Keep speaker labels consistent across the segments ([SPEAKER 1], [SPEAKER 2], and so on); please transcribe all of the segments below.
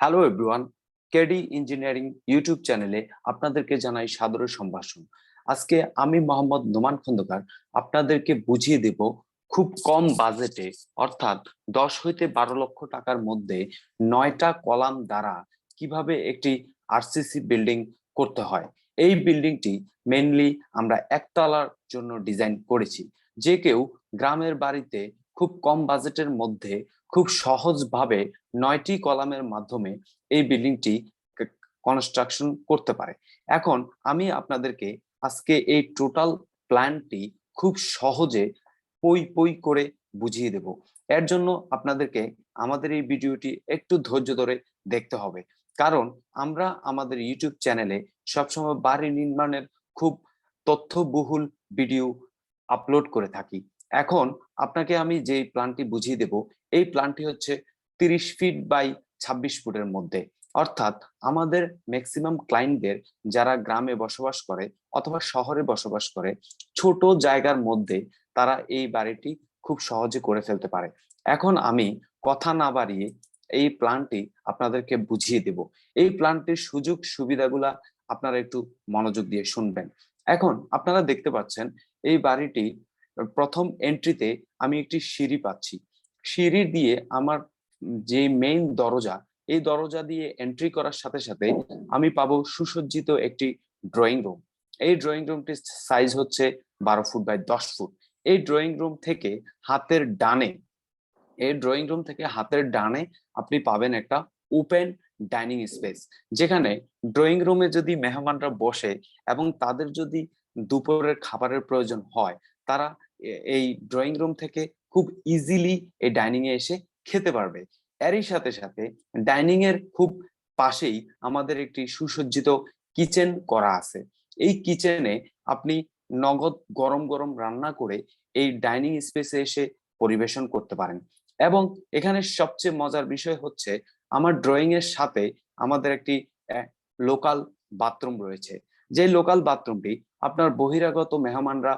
[SPEAKER 1] Hello everyone KD engineering YouTube চ্যানেলে আপনাদেরকে জানাই সাদর সম্ভাষণ। আজকে আমি মোহাম্মদ নোমান খন্দকার আপনাদেরকে বুঝিয়ে দেব খুব কম বাজেটে অর্থাৎ দশ হইতে বারো লক্ষ টাকার মধ্যে নয়টা কলাম দ্বারা কীভাবে একটি আরসিসি বিল্ডিং করতে হয়। এই বিল্ডিংটি মেনলি আমরা একতলার জন্য ডিজাইন করেছি। যে কেউ গ্রামের বাড়িতে খুব কম বাজেটের মধ্যে খুব সহজভাবে নয়টি কলামের মাধ্যমে এই বিল্ডিংটি কনস্ট্রাকশন করতে পারে। এখন আমি আপনাদেরকে আজকে এই টোটাল প্ল্যানটি খুব সহজে পই পই করে বুঝিয়ে দেব। এর জন্য আপনাদেরকে আমাদের এই ভিডিওটি একটু ধৈর্য ধরে দেখতে হবে। কারণ আমরা আমাদের ইউটিউব চ্যানেলে সবসময় বাড়ি নির্মাণের খুব তথ্যবহুল ভিডিও আপলোড করে থাকি। এখন আপনাকে আমি যে প্ল্যানটি বুঝিয়ে দেব, এই প্ল্যানটি হচ্ছে তিরিশ ফিট বাই ছাব্বিশ ফুটের মধ্যে। অর্থাৎ আমাদের ম্যাক্সিমাম ক্লায়েন্টদের যারা গ্রামে বসবাস করে অথবা শহরে বসবাস করে, ছোট জায়গার মধ্যে তারা এই বাড়িটি খুব সহজে করে ফেলতে পারে। এখন আমি কথা না বাড়িয়ে এই প্ল্যানটি আপনাদেরকে বুঝিয়ে দেব। এই প্ল্যানটির সুযোগ সুবিধাগুলা আপনারা একটু মনোযোগ দিয়ে শুনবেন। এখন আপনারা দেখতে পাচ্ছেন, এই বাড়িটি প্রথম এন্ট্রিতে আমি একটি সিঁড়ি পাচ্ছি। সিঁড়ি দিয়ে আমার যে মেইন দরজা, এই দরজা দিয়ে এন্ট্রি করার সাথে সাথে আমি পাবো সুসজ্জিত একটি ড্রয়িং রুম এই ড্রয়িং রুমটির সাইজ হচ্ছে বারো ফুট বাই দশ ফুট। এই ড্রয়িং রুম থেকে হাতের ডানে, এই ড্রয়িং রুম থেকে হাতের ডানে আপনি পাবেন একটা ওপেন ডাইনিং স্পেস যেখানে ড্রয়িং রুমে যদি মেহমানরা বসে এবং তাদের যদি দুপুরের খাবারের প্রয়োজন হয় তারা এই ড্রয়িং রুম থেকে খুব ইজিলি এই ডাইনিং এ এসে খেতে পারবে। এরই সাথে সাথে ডাইনিং এর খুব পাশেই আমাদের একটি সুসজ্জিত কিচেন করা আছে। এই কিচেনে আপনি নগদ গরম গরম রান্না করে এই ডাইনিং স্পেসে এসে পরিবেশন করতে পারেন। এবং এখানে সবচেয়ে মজার বিষয় হচ্ছে আমার ড্রয়িং এর সাথে আমাদের একটি লোকাল বাথরুম রয়েছে। যে লোকাল বাথরুমটি আপনার বহিরাগত মেহমানরা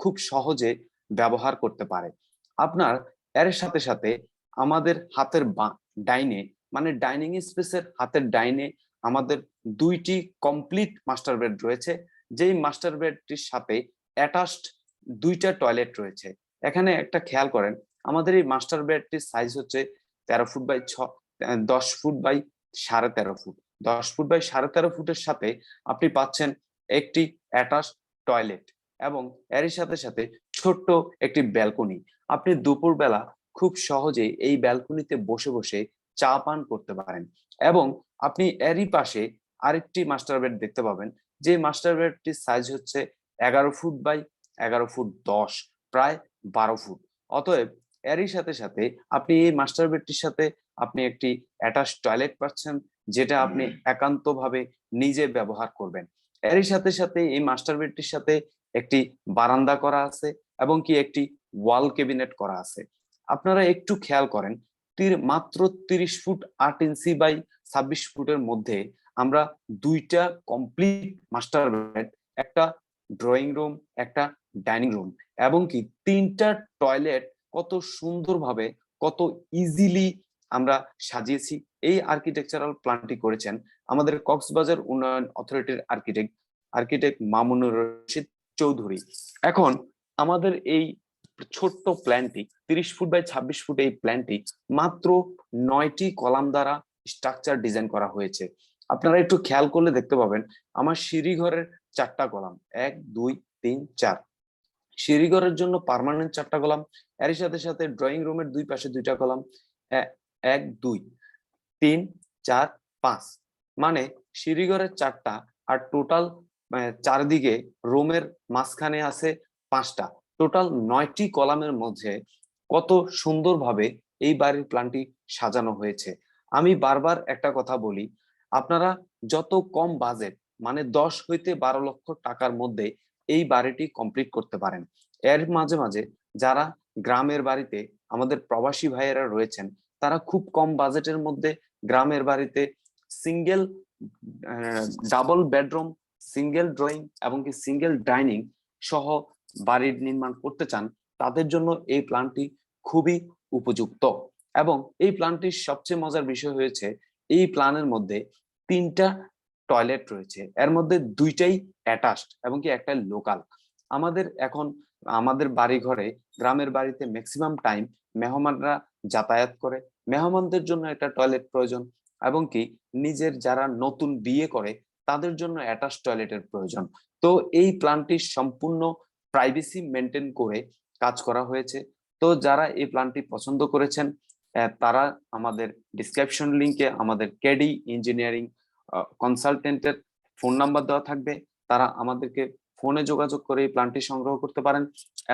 [SPEAKER 1] খুব সহজে ব্যবহার করতে পারে। আপনার এর সাথে সাথে আমাদের হাতের ডাইনে মানে ডাইনিং স্পেসের হাতের ডাইনে আমাদের দুইটি কমপ্লিট মাস্টার বেড রয়েছে। যেই মাস্টার বেডটির সাথে অ্যাটাচড দুইটা টয়লেট রয়েছে। এখানে একটা খেয়াল করেন, আমাদের এই মাস্টার বেডটির সাইজ হচ্ছে তেরো ফুট বাই ছ দশ ফুট বাই সাড়ে তেরো ফুট। দশ ফুট বাই সাড়ে তেরো ফুটের সাথে আপনি পাচ্ছেন একটি অ্যাটাচ টয়লেট। এবং এরই সাথে সাথে ছোট্ট একটি ব্যালকনি আপনি দুপুরবেলা খুব সহজে এই ব্যালকনিতে বসে বসে চা পান করতে পারেন এবং আপনি এরই পাশে আরেকটি মাস্টার বেড দেখতে পাবেন। যে মাস্টার বেডটির সাইজ হচ্ছে এগারো ফুট বাই এগারো ফুট দশ প্রায় বারো ফুট। অতএব এরই সাথে সাথে আপনি এই মাস্টার বেডটির সাথে আপনি একটি অ্যাটাচ টয়লেট পাচ্ছেন যেটা আপনি একান্তভাবে নিজে ব্যবহার করবেন। এরই সাথে সাথে এই মাস্টার বেডটির সাথে একটি বারান্দা করা আছে এবং কি একটি ওয়াল কেবিনেট করা আছে। আপনারা একটু খেয়াল করেন, তীর, মাত্র তিরিশ ফুট আট ইঞ্চি বাই ছাব্বিশ ফুটের মধ্যে আমরা দুইটা কমপ্লিট মাস্টার বেড, একটা ড্রয়িং রুম, একটা ডাইনিং রুম এবং কি তিনটা টয়লেট কত সুন্দরভাবে, কত ইজিলি আমরা সাজিয়েছি। এই আর্কিটেকচারাল প্ল্যানটি করেছেন আমাদের কক্সবাজার উন্নয়ন অথরিটির আর্কিটেক্ট আর্কিটেক্ট মামুনুর রশিদ। চৌধুরী। এখন আমাদের এই ছোট্ট প্ল্যানটি তিরিশ ফুট বাই ছাব্বিশ ফুট এই প্ল্যানটি মাত্র নয়টি কলাম দ্বারা স্ট্রাকচার ডিজাইন করা হয়েছে। আপনারা একটু খেয়াল করলে দেখতে পাবেন, আমার সিঁড়ি ঘরের চারটা কলাম, এক, দুই, তিন, চার। সিঁড়ি ঘরের জন্য পার্মানেন্ট চারটা কলাম এর সাথে সাথে ড্রয়িং রুমের দুই পাশে দুইটা কলাম এক, দুই, তিন, চার, পাঁচ। মানে সিঁড়ি ঘরের চারটা আর টোটাল চারদিকে রোমের মাঝখানে আছে পাঁচটা। টোটাল নয়টি কলামের মধ্যে কত সুন্দরভাবে এই বাড়ির প্ল্যানটি সাজানো হয়েছে। আমি বারবার একটা কথা বলি, আপনারা যত কম বাজেট মানে দশ হইতে বারো লক্ষ টাকার মধ্যে এই বাড়িটি কমপ্লিট করতে পারেন। এর মাঝে মাঝে যারা গ্রামের বাড়িতে আমাদের প্রবাসী ভাইয়েরা রয়েছেন, তারা খুব কম বাজেটের মধ্যে গ্রামের বাড়িতে single double bedroom single drawing এবং কি সিঙ্গেল ডাইনিং সহ বাড়ির নির্মাণ করতে চান, তাদের জন্য এই প্ল্যানটি খুবই উপযুক্ত। এবং এই প্ল্যানটির সবচেয়ে মজার বিষয় হয়েছে, এই প্ল্যানের মধ্যে তিনটা টয়লেট রয়েছে। এর মধ্যে দুইটাই অ্যাটাচড এবং কি একটা লোকাল আমাদের এখন, আমাদের বাড়ি ঘরে গ্রামের বাড়িতে ম্যাক্সিমাম টাইম মেহমানরা যাতায়াত করে। মেহমানদের জন্য একটা টয়লেট প্রয়োজন এবং কি নিজের যারা নতুন বিয়ে করে তাদের জন্য অ্যাটাচ টয়লেটের প্রয়োজন। তো এই প্ল্যানটি সম্পূর্ণ প্রাইভেসি মেনটেন করে কাজ করা হয়েছে। তো যারা এই প্ল্যানটি পছন্দ করেছেন তারা আমাদের ডিসক্রিপশন লিংকে আমাদের কেডি ইঞ্জিনিয়ারিং কনসালটেন্টের ফোন নাম্বার দেওয়া থাকবে। তারা আমাদেরকে ফোনে যোগাযোগ করে এই প্ল্যানটি সংগ্রহ করতে পারেন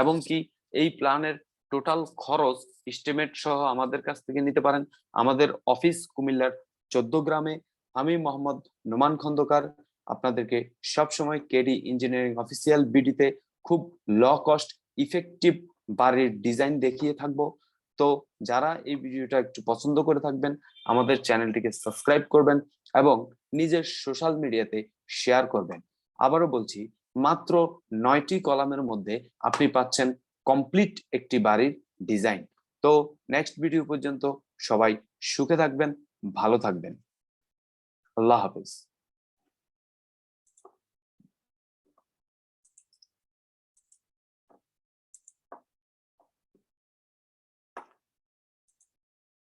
[SPEAKER 1] এবং কি এই প্ল্যানের টোটাল খরচ এস্টিমেট সহ আমাদের কাছ থেকে নিতে পারেন। আমাদের অফিস কুমিল্লার চোদ্দ গ্রামে আমি মোহাম্মদ নোমান খন্দকার। আপনাদেরকে সবসময় কেডি ইঞ্জিনিয়ারিং অফিসিয়াল বিডিতে খুব ল কস্ট ইফেক্টিভ বাড়ির ডিজাইন দেখিয়ে থাকব। তো যারা এই ভিডিওটা একটু পছন্দ করে থাকবেন, আমাদের চ্যানেলটিকে সাবস্ক্রাইব করবেন এবং নিজের সোশ্যাল মিডিয়াতে শেয়ার করবেন। আবারও বলছি, মাত্র নয়টি কলামের মধ্যে আপনি পাচ্ছেন কমপ্লিট একটি বাড়ির ডিজাইন তো নেক্সট ভিডিও পর্যন্ত সবাই সুখে থাকবেন, ভালো থাকবেন। আল্লাহ হাফেজ